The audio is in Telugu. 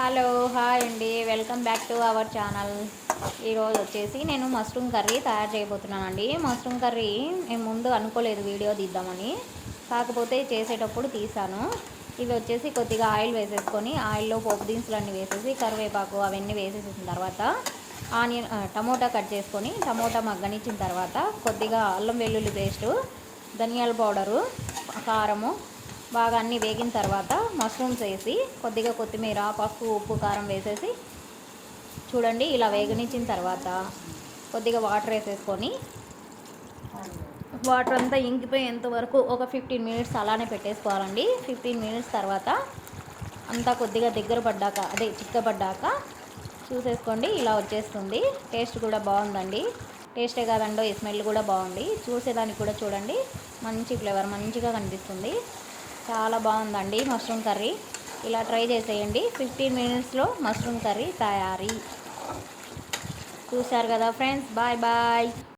హలో హాయ్ అండి. Welcome back to our channel. ఈరోజు వచ్చేసి నేను మష్రూమ్ కర్రీ తయారు చేయబోతున్నానండి. మష్రూమ్ కర్రీ నేను ముందు అనుకోలేదు వీడియో తీద్దామని. కాకపోతే చేసేటప్పుడు తీసాను. ఇవి వచ్చేసి కొద్దిగా ఆయిల్ వేసేసుకొని ఆయిల్లో పోపు దినుసులు అన్నీ వేసేసి కరివేపాకు అవన్నీ వేసేసిన తర్వాత ఆనియన్ టమోటా కట్ చేసుకొని టమోటా మగ్గనిచ్చిన తర్వాత కొద్దిగా అల్లం వెల్లుల్లి పేస్టు ధనియాల పౌడరు కారము బాగా అన్నీ వేగిన తర్వాత మష్రూమ్స్ వేసి కొద్దిగా కొత్తిమీర పసుపు ఉప్పు కారం వేసేసి చూడండి ఇలా వేగనిచ్చిన తర్వాత కొద్దిగా వాటర్ వేసేసుకొని వాటర్ అంతా ఇంకిపోయేంత వరకు ఒక ఫిఫ్టీన్ మినిట్స్ అలానే పెట్టేసుకోవాలండి. ఫిఫ్టీన్ మినిట్స్ తర్వాత అంతా కొద్దిగా దగ్గర పడ్డాక అదే చిక్కబడ్డాక చూసేసుకోండి ఇలా వచ్చేస్తుంది. టేస్ట్ కూడా బాగుందండి. టేస్టే కాదండో ఈ స్మెల్ కూడా బాగుంది. చూసేదానికి కూడా చూడండి మంచి ఫ్లేవర్ మంచిగా కనిపిస్తుంది. చాలా బాగుందండి మష్రూమ్ కర్రీ. ఇలా ట్రై చేసేయండి. ఫిఫ్టీన్ మినిట్స్లో మష్రూమ్ కర్రీ తయారీ. చూశారు కదా ఫ్రెండ్స్ బాయ్ బాయ్.